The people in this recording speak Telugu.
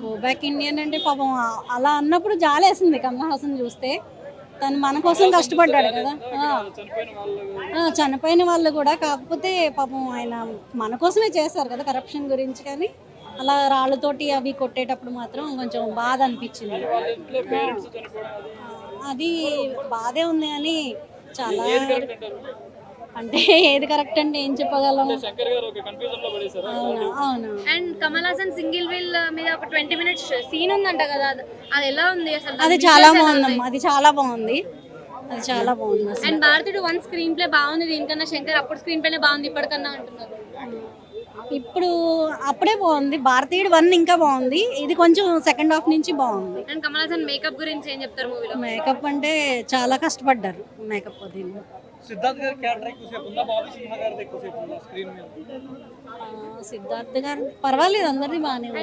గో బ్యాక్ ఇండియన్ అంటే పాపం అలా అన్నప్పుడు జాలేసింది కమల్ హాసన్ చూస్తే. తను మన కోసం కష్టపడ్డాడు కదా. చనిపోయిన వాళ్ళు కూడా. కాకపోతే పాపం ఆయన మన కోసమే చేస్తారు కదా కరప్షన్ గురించి కానీ అలా రాళ్ళతోటి అవి కొట్టేటప్పుడు మాత్రం కొంచెం బాధ అనిపించింది. అది. బాధే ఉంది కానీ చాలా అంటే ఏది కరెక్ట్ అంటే ఏం చెప్పగలం? శంకర్ గారు ఒక కన్ఫ్యూజన్లో పడేశారు. అవును? అవును? And Kamal Haasan single wheel మీద ఒక ట్వంటీ మినిట్స్ సీన్ ఉందంట కదా అది- అది ఎలా ఉంది అసలు? అది చాలా బాగుందమ్మా అది చాలా బాగుంది. అది చాలా బాగుంది అసలు అండ్ భారతీయుడు వన్ స్క్రీన్ ప్లే బాగుంది దీనికన్నా శంకర్ అప్పుడు స్క్రీన్ ప్లేనే బాగుంది ఇప్పటికన్నా అంటున్నారు. ఇప్పుడు అప్పుడే బాగుంది భారతీయుడు వన్ ఇంకా బాగుంది ఇది కొంచెం సెకండ్ హాఫ్ నుంచి బాగుంది. అండ్ కమల్ హాసన్ మేకప్ గురించి ఏం చెప్తారు మూవీలో మేకప్ అంటే చాలా కష్టపడ్డారు మేకప్ అది సిద్ధార్థ్ గారి క్యారెక్టర్ ఎక్కువసేపు ఉందా? బాబీ సింహ గారిది ఎక్కువసేపు ఉందా స్క్రీన్ మీద? ఆ, సిద్ధార్థ్ గారు పర్వాలేదు అందరిది బాగానే ఉంది.